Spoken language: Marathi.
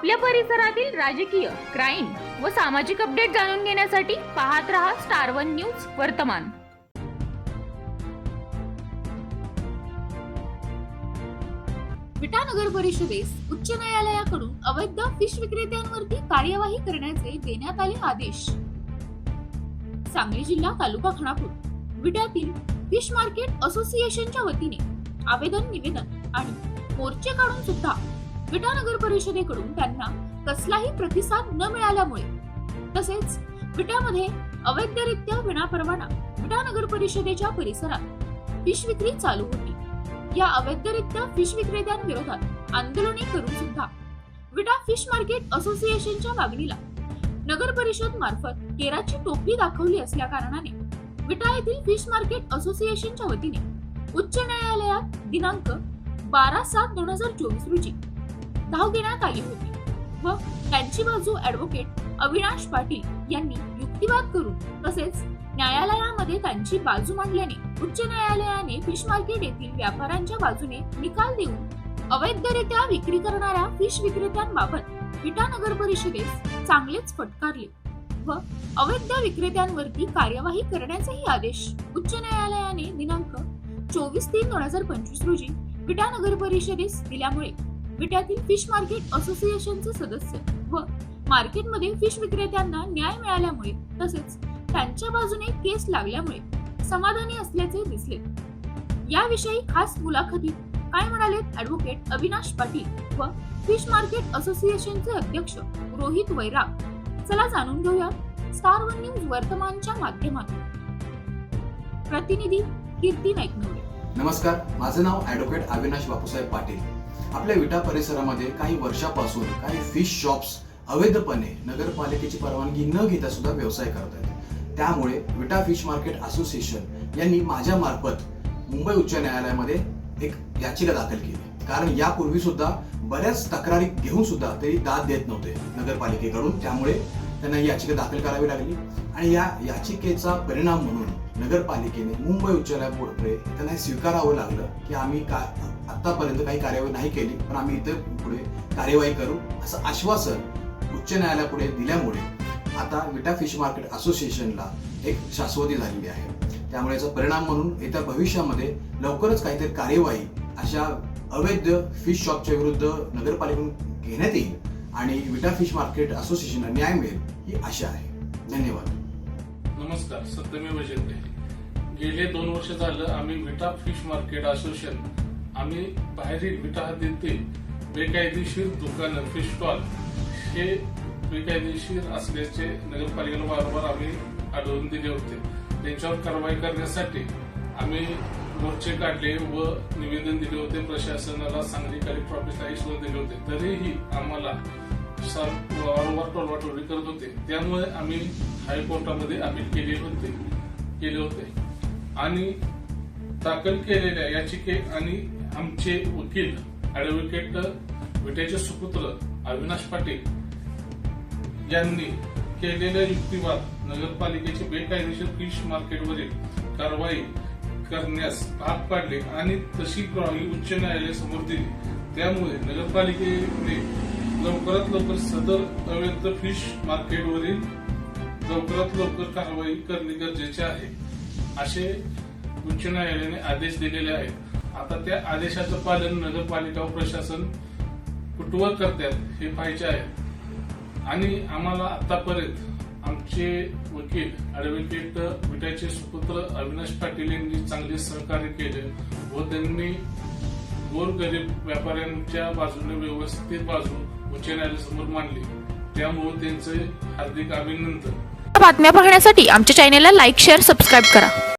आपल्या परिसरातील राजकीय क्राईम व सामाजिक अपडेट जाणून घेण्यासाठी पाहत रहा स्टार वन न्यूज वर्तमान. विटा नगर परिषदेस उच्च न्यायालयाकडून अवैध फिश विक्रेत्यांवरती कार्यवाही करण्याचे देण्यात आले आदेश. सांगली जिल्हा तालुका खानापूर विट्यातील फिश मार्केट असोसिएशनच्या वतीने आवेदन निवेदन आणि मोर्चे काढून सुद्धा विटा नगर परिषदेकडून त्यांना कसलाही प्रतिसाद न मिळाल्यामुळे तसेच विटामध्ये अवैधरित्या विनापरवाना विटा नगर परिषदेच्या परिसरात फिश विक्री चालू होती. या अवैधरित्या फिश विक्रेत्यांविरोधात आंदोलने करून सुद्धा विटा फिश मार्केट असोसिएशनच्या मागणीला नगर परिषद मार्फत केराची टोपली दाखवली असल्या कारणाने विटा येथील फिश मार्केट असोसिएशनच्या वतीने उच्च न्यायालयात दिनांक बारा सात दोन हजार चोवीस रोजी धाव घेण्यात आली होती. व त्यांची बाजू ऍडव्होकेट अविनाश पाटील यांनी युक्तिवाद करून तसेच न्यायालयामध्ये त्यांची बाजू मांडल्याने उच्च न्यायालयाने फिश मार्केट येथील व्यापाऱ्यांच्या बाजूने निकाल देऊन अवैधरित्या विक्री करणाऱ्या फिश विक्रेत्यांबाबत विटा नगर परिषदेस चांगलेच फटकारले व अवैध विक्रेत्यांवरती कार्यवाही करण्याचाही आदेश उच्च न्यायालयाने दिनांक चोवीस तीन दोन हजार पंचवीस रोजी विटा नगर परिषदेस दिल्यामुळे विट्यातील फिश मार्केट असोसिएशनचे सदस्य. व मार्केटमध्ये फिश विक्रेत्यांना न्याय मिळाल्यामुळे तसेच त्यांच्या बाजूने केस लागल्यामुळे समाधानी असल्याचे दिसले. याविषयी खास मुलाखतीत काय म्हणालेत ऍडव्होकेट अविनाश पाटील व फिश मार्केट असोसिएशनचे अध्यक्ष रोहित वैराग? चला जाणून घेऊया स्टार वन न्यूज वर्तमानच्या माध्यमातून. प्रतिनिधी कीर्ती नाईक नमस्कार माझं नाव ऍडव्होकेट अविनाश बापूसाहेब पाटील. आपल्या विटा परिसरामध्ये काही वर्षापासून काही फिश शॉप्स अवैधपणे नगरपालिकेची परवानगी न घेता सुद्धा व्यवसाय करत आहेत. त्यामुळे विटा फिश मार्केट असोसिएशन यांनी माझ्या मार्फत मुंबई उच्च न्यायालयामध्ये एक याचिका दाखल केली. कारण यापूर्वी सुद्धा बऱ्याच तक्रारी घेऊन सुद्धा तरी दाद देत नव्हते नगरपालिकेकडून. त्यामुळे त्यांना ही याचिका दाखल करावी लागली. आणि या याचिकेचा परिणाम म्हणून नगरपालिकेने मुंबई उच्च न्यायालयापुढे त्यांना हे स्वीकारावं लागलं की आम्ही का आतापर्यंत काही कार्यवाही नाही केली पण आम्ही इथे पुढे कार्यवाही करू असं आश्वासन उच्च न्यायालयापुढे दिल्यामुळे आता विटा फिश मार्केट असोसिएशनला एक शाश्वती झालेली आहे. त्यामुळे याचा परिणाम म्हणून येत्या भविष्यामध्ये लवकरच काहीतरी कार्यवाही अशा अवैध फिश शॉपच्या विरुद्ध नगरपालिकेकडून घेण्यात येईल आणि विटा फिश मार्केट असोसिएशनला न्याय मिळेल ही आशा आहे. धन्यवाद. नमस्कार सत्यमेव जयते. गेले दोन वर्ष झालं आम्ही विटा फिश मार्केट असोसिएशन आम्ही बाहेरील विटा हद्दीतील बेकायदेशीर दुकानं फिश स्टॉल हे बेकायदेशीर असल्याचे नगरपालिकेला वारंवार आम्ही आढळून दिले होते. त्यांच्यावर कारवाई करण्यासाठी आम्ही मोर्चे काढले व निवेदन दिले होते. प्रशासनाला सांगली कलेक्टर ऑफिसला दिले होते. तरीही आम्हाला वारंवार टोलवाटोली करत होते त्यामुळे आम्ही हायकोर्टामध्ये अपील केले होते केले होते. आणि दाखल केलेल्या याचिके आणि आमचे वकील ऍडव्होकेट विट्याचे सुपुत्र अविनाश पाटील यांनी केलेल्या युक्तिवाद नगरपालिकेचे बेकायदेशीर फिश मार्केटवरील कारवाई करण्यास भाग पाडले आणि तशी ग्वाही उच्च न्यायालयासमोर दिली. त्यामुळे नगरपालिकेने लवकरात लवकर सदर अवैध फिश मार्केटवरील लवकरात लवकर कारवाई करणे गरजेचे आहे असे उच्च न्यायालयाने आदेश दिलेले आहेत. आता त्या आदेशाचं पालन नगरपालिका प्रशासन कुठवर करतात हे पाहिजे आहे. आणि आम्हाला आतापर्यंत आमचे वकील ऍडव्होकेट विटाचे सुपुत्र अविनाश पाटील यांनी चांगले सहकार्य केले व त्यांनी गोरगरीब व्यापाऱ्यांच्या बाजूने व्यवस्थित बाजू उच्च न्यायालयासमोर मांडली. त्यामुळे त्यांचे हार्दिक अभिनंदन. बातम्या पाहण्यासाठी आमच्या चॅनेलला लाईक शेअर सबस्क्राईब करा.